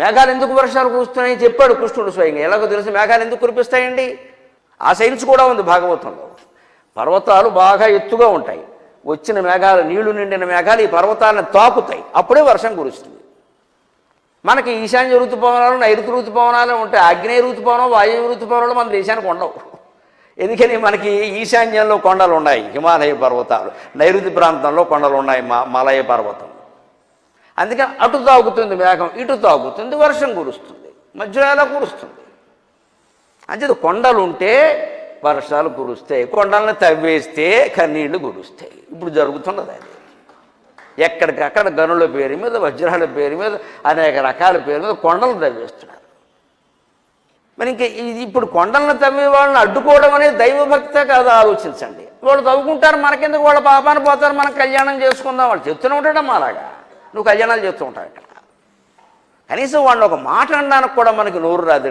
మేఘాలు ఎందుకు వర్షాలు కురుస్తున్నాయని చెప్పాడు కృష్ణుడు స్వయంగా. ఎలాగో తెలుసు మేఘాలు ఎందుకు కురిపిస్తాయండి? ఆ సైన్స్ కూడా ఉంది భాగవతంలో. పర్వతాలు బాగా ఎత్తుగా ఉంటాయి. వచ్చిన మేఘాలు నీళ్ళు నిండిన మేఘాలు ఈ పర్వతాలను తాకుతాయి. అప్పుడే వర్షం కురుస్తుంది. మనకి ఈశాన్య ఋతుపవనాలు నైరుతి ఋతుపవనాలు ఉంటాయి. ఆగ్నేయ ఋతుపవనం వాయువ్య ఋతుపవనాలు మన దేశానికి ఉండవు. ఎందుకని మనకి ఈశాన్యంలో కొండలు ఉన్నాయి. హిమాలయ పర్వతాలు. నైరుతి ప్రాంతంలో కొండలు ఉన్నాయి మా మలయ పర్వతం. అందుకని అటు తాగుతుంది మేఘం ఇటు తాగుతుంది వర్షం కురుస్తుంది మధ్యలో ఎలా కురుస్తుంది. అంచేది కొండలు ఉంటే వర్షాలు కురుస్తాయి కొండలను తవ్వేస్తే కన్నీళ్ళు కురుస్తాయి. ఇప్పుడు జరుగుతున్నది అది. ఎక్కడికక్కడ గనుల పేరు మీద వజ్రాల పేరు మీద అనేక రకాల పేరు మీద కొండలు తవ్వేస్తున్నారు. మరి ఇంక ఇది ఇప్పుడు కొండలను తవ్వే వాళ్ళని అడ్డుకోవడం అనేది దైవభక్తే కాదు ఆలోచించండి. వాళ్ళు తవ్వుకుంటారు మనకెందుకు? వాళ్ళ పాపాన్ని పోతారు మనం కళ్యాణం చేసుకుందాం వాళ్ళు చెప్తూనే ఉంటాడమ్మా అలాగా. నువ్వు కళ్యాణాలు చేస్తూ ఉంటావు ఇక్కడ. కనీసం వాళ్ళు ఒక మాట అనడానికి కూడా మనకి నోరు రాదండి.